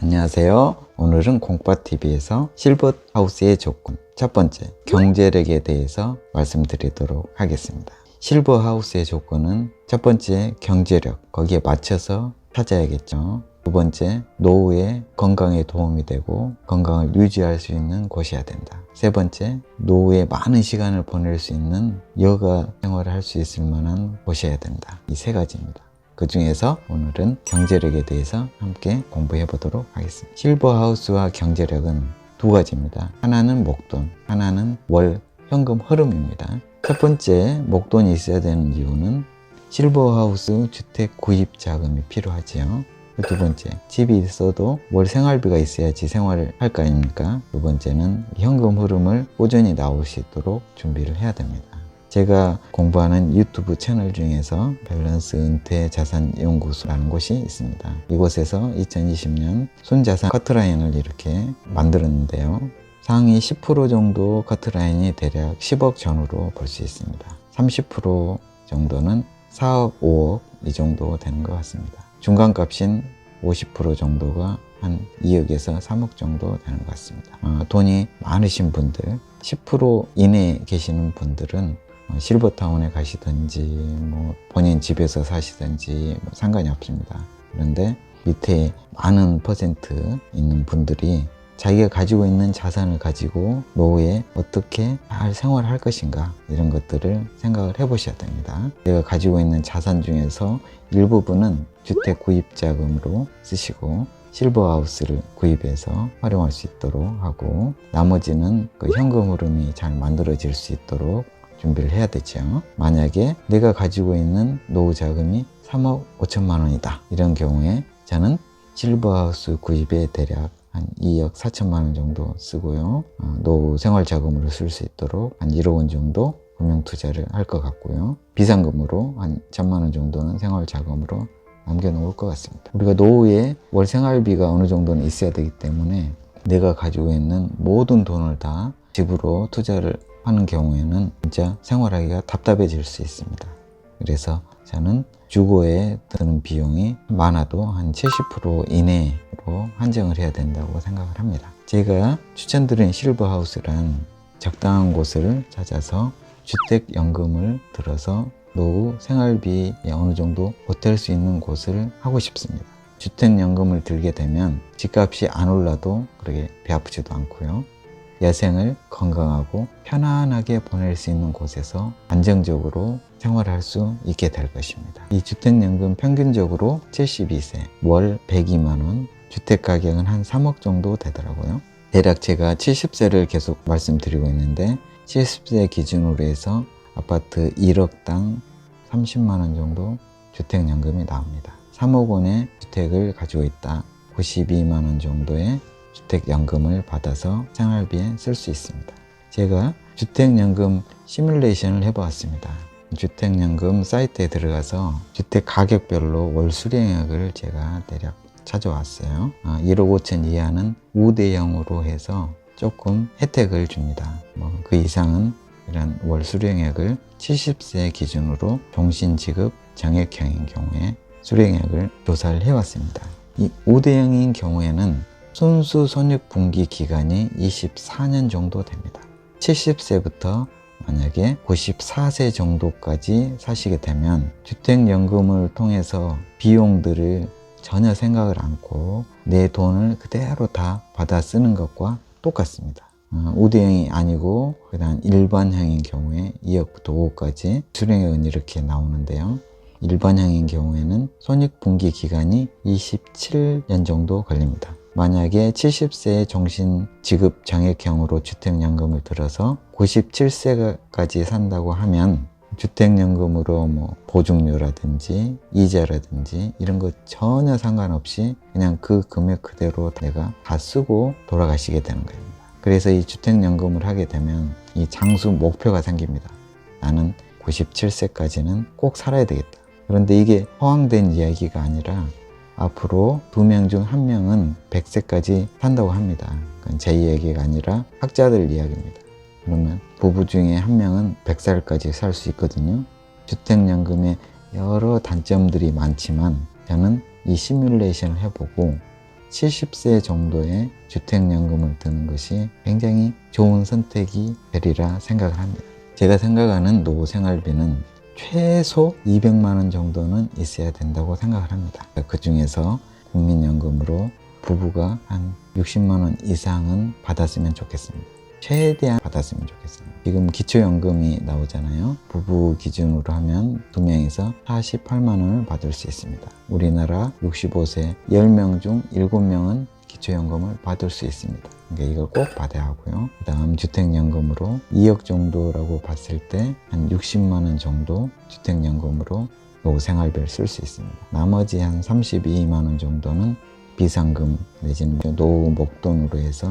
안녕하세요. 오늘은 공빠TV에서 실버하우스의 조건 첫 번째 경제력에 대해서 말씀드리도록 하겠습니다. 실버하우스의 조건은 첫 번째 경제력 거기에 맞춰서 찾아야겠죠. 두 번째 노후에 건강에 도움이 되고 건강을 유지할 수 있는 곳이어야 된다. 세 번째 노후에 많은 시간을 보낼 수 있는 여가 생활을 할 수 있을 만한 곳이어야 된다. 이 세 가지입니다. 그 중에서 오늘은 경제력에 대해서 함께 공부해 보도록 하겠습니다. 실버하우스와 경제력은 두 가지입니다. 하나는 목돈, 하나는 월 현금 흐름입니다. 첫 번째 목돈이 있어야 되는 이유는 실버하우스 주택 구입 자금이 필요하지요. 두 번째, 집이 있어도 월 생활비가 있어야지 생활을 할 거 아닙니까? 두 번째는 현금 흐름을 꾸준히 나올 수 있도록 준비를 해야 됩니다. 제가 공부하는 유튜브 채널 중에서 밸런스 은퇴 자산 연구소라는 곳이 있습니다. 이곳에서 2020년 순자산 커트라인을 이렇게 만들었는데요. 상위 10% 정도 커트라인이 대략 10억 전후로 볼 수 있습니다. 30% 정도는 4억, 5억 이 정도 되는 것 같습니다. 중간값인 50% 정도가 한 2억에서 3억 정도 되는 것 같습니다. 어, 돈이 많으신 분들, 10% 이내에 계시는 분들은 어, 실버타운에 가시든지 뭐 본인 집에서 사시든지 뭐 상관이 없습니다. 그런데 밑에 많은 퍼센트 있는 분들이 자기가 가지고 있는 자산을 가지고 노후에 어떻게 잘 생활할 것인가 이런 것들을 생각을 해 보셔야 됩니다. 내가 가지고 있는 자산 중에서 일부분은 주택 구입 자금으로 쓰시고 실버하우스를 구입해서 활용할 수 있도록 하고 나머지는 그 현금 흐름이 잘 만들어질 수 있도록 준비를 해야 되죠. 만약에 내가 가지고 있는 노후 자금이 3억 5천만 원이다. 이런 경우에 저는 실버하우스 구입에 대략 한 2억 4천만 원 정도 쓰고요. 어, 노후 생활 자금으로 쓸 수 있도록 한 1억 원 정도 금융 투자를 할 것 같고요. 비상금으로 한 천만 원 정도는 생활 자금으로 남겨놓을 것 같습니다. 우리가 노후에 월 생활비가 어느 정도는 있어야 되기 때문에 내가 가지고 있는 모든 돈을 다 집으로 투자를 하는 경우에는 진짜 생활하기가 답답해질 수 있습니다. 그래서 저는 주거에 드는 비용이 많아도 한 70% 이내로 한정을 해야 된다고 생각을 합니다. 제가 추천드린 실버하우스란 적당한 곳을 찾아서 주택연금을 들어서 노후 생활비에 어느 정도 보탤 수 있는 곳을 하고 싶습니다. 주택연금을 들게 되면 집값이 안 올라도 그렇게 배 아프지도 않고요. 야생을 건강하고 편안하게 보낼 수 있는 곳에서 안정적으로 생활할 수 있게 될 것입니다. 이 주택연금 평균적으로 72세, 월 102만원, 주택 가격은 한 3억 정도 되더라고요. 대략 제가 70세를 계속 말씀드리고 있는데 70세 기준으로 해서 아파트 1억당 30만원 정도 주택연금이 나옵니다. 3억 원의 주택을 가지고 있다. 92만원 정도의 주택연금을 받아서 생활비에 쓸 수 있습니다. 제가 주택연금 시뮬레이션을 해보았습니다. 주택연금 사이트에 들어가서 주택 가격별로 월 수령액을 제가 대략 찾아왔어요. 1억 5천 이하는 우대형으로 해서 조금 혜택을 줍니다. 뭐 그 이상은 이런 월 수령액을 70세 기준으로 종신 지급 정액형인 경우에 수령액을 조사를 해왔습니다. 이 5대형인 경우에는 순수 손익 분기 기간이 24년 정도 됩니다. 70세부터 만약에 94세 정도까지 사시게 되면 주택연금을 통해서 비용들을 전혀 생각을 않고 내 돈을 그대로 다 받아 쓰는 것과 똑같습니다. 어, 우대형이 아니고 그다음 일반형인 경우에 2억부터 5억까지 수령액은 이렇게 나오는데요. 일반형인 경우에는 손익분기 기간이 27년 정도 걸립니다. 만약에 70세 종신 지급 장액형으로 주택연금을 들어서 97세까지 산다고 하면 주택연금으로 뭐 보증료라든지 이자라든지 이런 거 전혀 상관없이 그냥 그 금액 그대로 내가 다 쓰고 돌아가시게 되는 겁니다. 그래서 이 주택연금을 하게 되면 이 장수 목표가 생깁니다. 나는 97세까지는 꼭 살아야 되겠다. 그런데 이게 허황된 이야기가 아니라 앞으로 두 명 중 한 명은 100세까지 산다고 합니다. 그건 제 이야기가 아니라 학자들 이야기입니다. 그러면 부부 중에 한 명은 100살까지 살 수 있거든요. 주택연금의 여러 단점들이 많지만 저는 이 시뮬레이션을 해보고 70세 정도의 주택연금을 드는 것이 굉장히 좋은 선택이 되리라 생각을 합니다. 제가 생각하는 노후 생활비는 최소 200만 원 정도는 있어야 된다고 생각을 합니다. 그 중에서 국민연금으로 부부가 한 60만 원 이상은 받았으면 좋겠습니다. 최대한 받았으면 좋겠습니다. 지금 기초연금이 나오잖아요. 부부 기준으로 하면 두 명이서 48만 원을 받을 수 있습니다. 우리나라 65세 10명 중 7명은 기초연금을 받을 수 있습니다. 그러니까 이걸 꼭 받아야 하고요. 그 다음 주택연금으로 2억 정도라고 봤을 때 한 60만 원 정도 주택연금으로 노후 생활비를 쓸 수 있습니다. 나머지 한 32만 원 정도는 비상금 내지는 노후 목돈으로 해서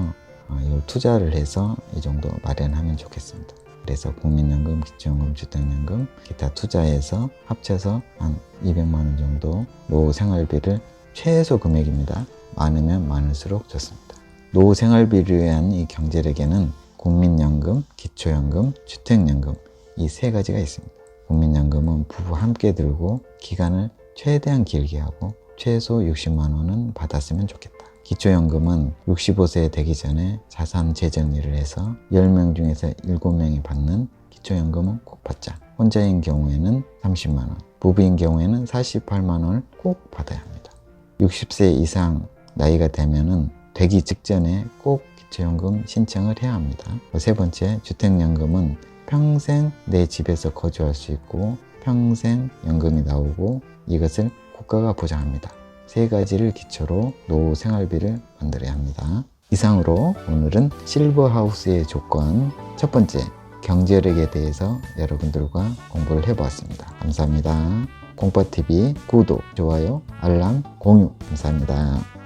어, 이걸 투자를 해서 이 정도 마련하면 좋겠습니다. 그래서 국민연금, 기초연금, 주택연금, 기타 투자해서 합쳐서 한 200만 원 정도 노후 생활비를 최소 금액입니다. 많으면 많을수록 좋습니다. 노후 생활비를 위한 이 경제력에는 국민연금, 기초연금, 주택연금 이 세 가지가 있습니다. 국민연금은 부부 함께 들고 기간을 최대한 길게 하고 최소 60만 원은 받았으면 좋겠다. 기초연금은 65세 되기 전에 자산 재정리를 해서 10명 중에서 7명이 받는 기초연금은 꼭 받자. 혼자인 경우에는 30만 원, 부부인 경우에는 48만 원을 꼭 받아야 합니다. 60세 이상 나이가 되면은 되기 직전에 꼭 기초연금 신청을 해야 합니다. 세 번째, 주택연금은 평생 내 집에서 거주할 수 있고 평생 연금이 나오고 이것을 국가가 보장합니다. 세 가지를 기초로 노후 생활비를 만들어야 합니다. 이상으로 오늘은 실버하우스의 조건 첫 번째 경제력에 대해서 여러분들과 공부를 해보았습니다. 감사합니다. 공파TV 구독, 좋아요, 알람, 공유 감사합니다.